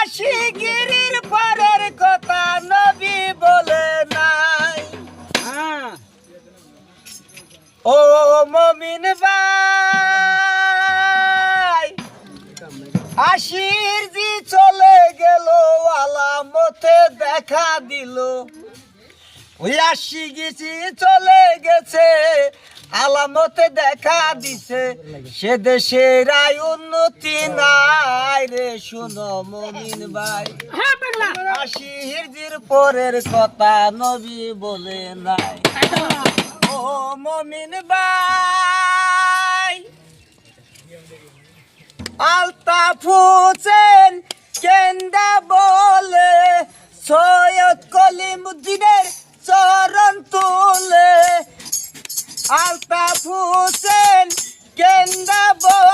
আশি গিরির পরের কথা নবী বলে নাই। হ্যাঁ। ও মমিন ভাই আশির জি চলে গেল আলামতে দেখা দিল। ওই আশি গেছি চলে গেছে আলামতে দেখা দিছে। সে দেশের আয় উন্নতি নাই শুনো মমিন ভাই। হ্যাঁ আশি হিরজির পরের কথা নবী বলে নাই। ও মমিন ভাই আলতা ফুচেন কেন্দা বলে সৈয়দ কলিমুদ্দিনের চরণ তুলে। আলতা ফুচেন কেন্দা বলে